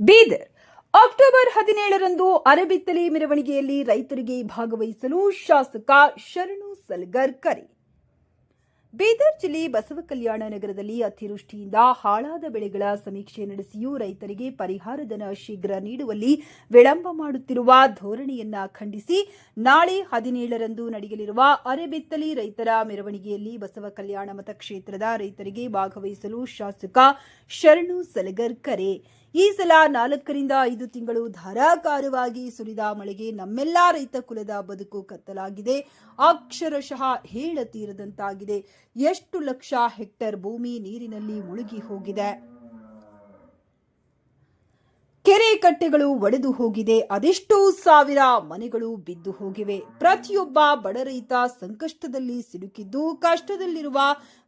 Bidar. October ಹದಿನೇಳರಂದು ಅರೆಬಿತ್ತಲೆ ಮೆರವಣಿಗೆಯಲ್ಲಿ ರೈತರಿಗೆ ಭಾಗವಹಿಸಲು ಶಾಸಕ ಶರಣು ಸಲ್ಗರ್ ಕರೆ. ಬೀದರ್ ಜಿಲ್ಲೆ ಬಸವ ಕಲ್ಯಾಣ ನಗರದಲ್ಲಿ ಅತಿವೃಷ್ಟಿಯಿಂದ ಹಾಳಾದ ಬೆಳೆಗಳ ಸಮೀಕ್ಷೆ ನಡೆಸಿಯೂ ರೈತರಿಗೆ ಪರಿಹಾರಧನ ಶೀಘ್ರ ನೀಡುವಲ್ಲಿ ವಿಳಂಬ ಮಾಡುತ್ತಿರುವ ಧೋರಣೆಯನ್ನ ಖಂಡಿಸಿ ನಾಳೆ ಹದಿನೇಳರಂದು ನಡೆಯಲಿರುವ ಅರೆಬೆತ್ತಲಿ ರೈತರ ಮೆರವಣಿಗೆಯಲ್ಲಿ ಬಸವ ಕಲ್ಯಾಣ ಮತಕ್ಷೇತ್ರದ ರೈತರಿಗೆ ಭಾಗವಹಿಸಲು ಶಾಸಕ ಶರಣು ಸಲಗರ್ ಕರೆ. ಈ ಸಲ ನಾಲ್ಕರಿಂದ ಐದು ತಿಂಗಳು ಧಾರಾಕಾರವಾಗಿ ಸುರಿದ ಮಳೆಗೆ ನಮ್ಮೆಲ್ಲ ರೈತ ಕುಲದ ಬದುಕು ಕತ್ತಲಾಗಿದೆ. ಅಕ್ಷರಶಃ ಹೇಳತೀರದಂತಾಗಿದೆ ಎಷ್ಟು ಲಕ್ಷ ಹೆಕ್ಟರ್ ಭೂಮಿ ನೀರಿನಲ್ಲಿ ಮುಳುಗಿ ಹೋಗಿದೆ. ಕಟ್ಟೆಗಳು ಒಡೆದು ಹೋಗಿದೆ. ಅದೆಷ್ಟೋ ಸಾವಿರ ಮನೆಗಳು ಬಿದ್ದು ಹೋಗಿವೆ. ಪ್ರತಿಯೊಬ್ಬ ಬಡ ರೈತ ಸಂಕಷ್ಟದಲ್ಲಿ ಸಿಲುಕಿದ್ದು, ಕಷ್ಟದಲ್ಲಿರುವ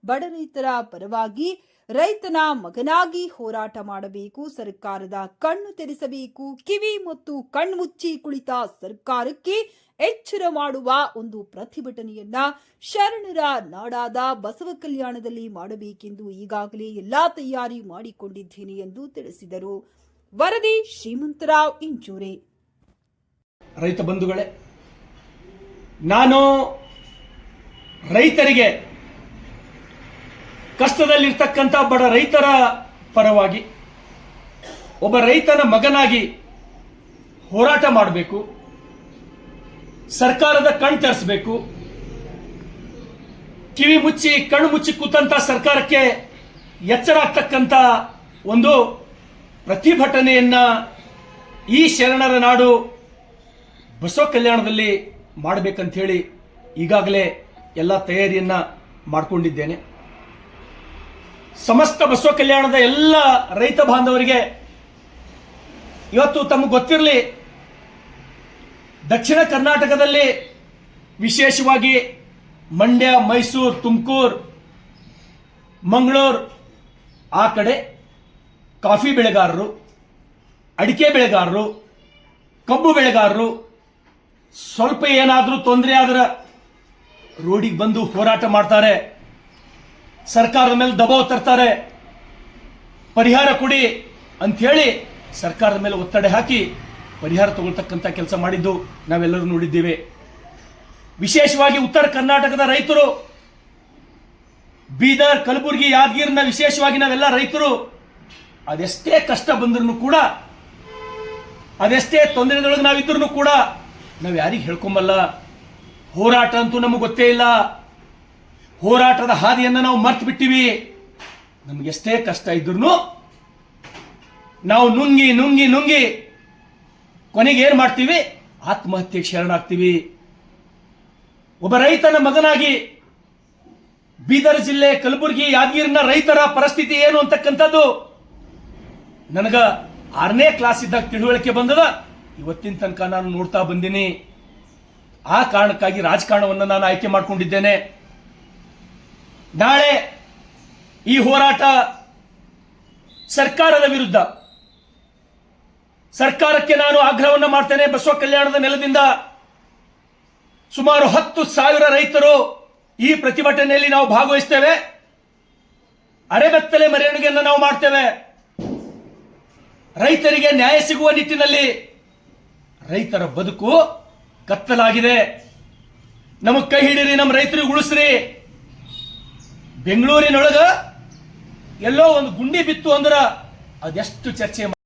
ಬಡ ರೈತರ ಪರವಾಗಿ ರೈತನ ಮಗನಾಗಿ ಹೋರಾಟ ಮಾಡಬೇಕು, ಸರ್ಕಾರದ ಕಣ್ಣು ತೆರೆಸಬೇಕು, ಕಿವಿ ಮತ್ತು ಕಣ್ಮುಚ್ಚಿ ಕುಳಿತ ಸರ್ಕಾರಕ್ಕೆ ಎಚ್ಚರ ಮಾಡುವ ಒಂದು ಪ್ರತಿಭಟನೆಯನ್ನ ಶರಣರ ನಾಡಾದ ಬಸವ ಕಲ್ಯಾಣದಲ್ಲಿ ಮಾಡಬೇಕೆಂದು ಈಗಾಗಲೇ ಎಲ್ಲಾ ತಯಾರಿ ಮಾಡಿಕೊಂಡಿದ್ದೇನೆ ಎಂದು ತಿಳಿಸಿದರು. ವರದಿ ಶ್ರೀಮಂತರಾವ್ ಇಂಚೂರಿ. ರೈತ ಬಂಧುಗಳೇ, ನಾನು ರೈತರಿಗೆ ಕಷ್ಟದಲ್ಲಿರ್ತಕ್ಕಂಥ ಬಡ ರೈತರ ಪರವಾಗಿ ಒಬ್ಬ ರೈತನ ಮಗನಾಗಿ ಹೋರಾಟ ಮಾಡಬೇಕು, ಸರ್ಕಾರದ ಕಣ್ ತರಿಸಬೇಕು, ಕಿವಿ ಮುಚ್ಚಿ, ಕಣ್ಣು ಮುಚ್ಚಿ ಕೂತಂತ ಸರ್ಕಾರಕ್ಕೆ ಎಚ್ಚರ ಆಗ್ತಕ್ಕಂಥ ಒಂದು ಪ್ರತಿಭಟನೆಯನ್ನ ಈ ಶರಣರ ನಾಡು ಬಸವ ಕಲ್ಯಾಣದಲ್ಲಿ ಮಾಡಬೇಕಂತ ಹೇಳಿ ಈಗಾಗಲೇ ಎಲ್ಲ ತಯಾರಿಯನ್ನ ಮಾಡಿಕೊಂಡಿದ್ದೇನೆ. ಸಮಸ್ತ ಬಸವ ಕಲ್ಯಾಣದ ಎಲ್ಲ ರೈತ ಬಾಂಧವರಿಗೆ ಇವತ್ತು ತಮಗೆ ಗೊತ್ತಿರಲಿ, ದಕ್ಷಿಣ ಕರ್ನಾಟಕದಲ್ಲಿ ವಿಶೇಷವಾಗಿ ಮಂಡ್ಯ, ಮೈಸೂರು, ತುಮಕೂರು, ಮಂಗಳೂರು, ಆ ಕಡೆ ಕಾಫಿ ಬೆಳೆಗಾರರು, ಅಡಿಕೆ ಬೆಳೆಗಾರರು, ಕಬ್ಬು ಬೆಳೆಗಾರರು, ಸ್ವಲ್ಪ ಏನಾದರೂ ತೊಂದರೆ ಆದ್ರೆ ರೋಡಿಗೆ ಬಂದು ಹೋರಾಟ ಮಾಡ್ತಾರೆ. ಸರ್ಕಾರದ ಮೇಲೆ ದಬಾವ್ ತರ್ತಾರೆ. ಪರಿಹಾರ ಕೊಡಿ ಅಂಥೇಳಿ ಸರ್ಕಾರದ ಮೇಲೆ ಒತ್ತಡ ಹಾಕಿ ಪರಿಹಾರ ತಗೊಳ್ತಕ್ಕಂಥ ಕೆಲಸ ಮಾಡಿದ್ದು ನಾವೆಲ್ಲರೂ ನೋಡಿದ್ದೇವೆ. ವಿಶೇಷವಾಗಿ ಉತ್ತರ ಕರ್ನಾಟಕದ ರೈತರು, ಬೀದರ್, ಕಲಬುರಗಿ, ಯಾದಗಿರಿನ ವಿಶೇಷವಾಗಿ ನಾವೆಲ್ಲ ರೈತರು ಅದೆಷ್ಟೇ ಕಷ್ಟ ಬಂದ್ರೂ ಕೂಡ, ಅದೆಷ್ಟೇ ತೊಂದರೆದೊಳಗೆ ನಾವಿದ್ರೂ ಕೂಡ, ನಾವು ಯಾರಿಗೆ ಹೇಳ್ಕೊಂಬಲ್ಲ? ಹೋರಾಟ ಅಂತೂ ನಮಗೆ ಗೊತ್ತೇ ಇಲ್ಲ. ಹೋರಾಟದ ಹಾದಿಯನ್ನು ನಾವು ಮರ್ತು ಬಿಟ್ಟಿವಿ. ನಮಗೆಷ್ಟೇ ಕಷ್ಟ ಇದ್ರೂ ನಾವು ನುಂಗಿ ನುಂಗಿ ನುಂಗಿ ಕೊನೆಗೆ ಏನು ಮಾಡ್ತೀವಿ? ಆತ್ಮಹತ್ಯೆಗೆ ಶರಣಾಗ್ತೀವಿ. ಒಬ್ಬ ರೈತನ ಮಗನಾಗಿ ಬೀದರ್ ಜಿಲ್ಲೆ ಕಲಬುರಗಿ ಯಾದಗಿರಿನ ರೈತರ ಪರಿಸ್ಥಿತಿ ಏನು ಅಂತಕ್ಕಂಥದ್ದು? ನನಗ ಆರನೇ ಕ್ಲಾಸ್ ಇದ್ದಾಗ ತಿಳುವಳಿಕೆ ಬಂದದ. ಇವತ್ತಿನ ತನಕ ನಾನು ನೋಡ್ತಾ ಬಂದೀನಿ. ಆ ಕಾರಣಕ್ಕಾಗಿ ರಾಜಕಾರಣವನ್ನು ನಾನು ಆಯ್ಕೆ ಮಾಡಿಕೊಂಡಿದ್ದೇನೆ. ನಾಳೆ ಈ ಹೋರಾಟ ಸರ್ಕಾರದ ವಿರುದ್ಧ. ಸರ್ಕಾರಕ್ಕೆ ನಾನು ಆಗ್ರಹವನ್ನು ಮಾಡ್ತೇನೆ. ಬಸವ ಕಲ್ಯಾಣದ ನೆಲದಿಂದ ಸುಮಾರು ಹತ್ತು ಸಾವಿರ ರೈತರು ಈ ಪ್ರತಿಭಟನೆಯಲ್ಲಿ ನಾವು ಭಾಗವಹಿಸ್ತೇವೆ. ಅರೆಬೆತ್ತಲೆ ಮೆರವಣಿಗೆಯನ್ನು ನಾವು ಮಾಡ್ತೇವೆ. ರೈತರಿಗೆ ನ್ಯಾಯ ಸಿಗುವ ನಿಟ್ಟಿನಲ್ಲಿ ರೈತರ ಬದುಕು ಕತ್ತಲಾಗಿದೆ. ನಮಗೆ ಕೈ ಹಿಡೀರಿ ನಮ್ಮ ರೈತರಿಗೆ ಉಳಿಸ್ರಿ. ಬೆಂಗಳೂರಿನೊಳಗೆ ಎಲ್ಲೋ ಒಂದು ಗುಂಡಿ ಬಿತ್ತು ಅಂದ್ರೆ ಅದೆಷ್ಟು ಚರ್ಚೆ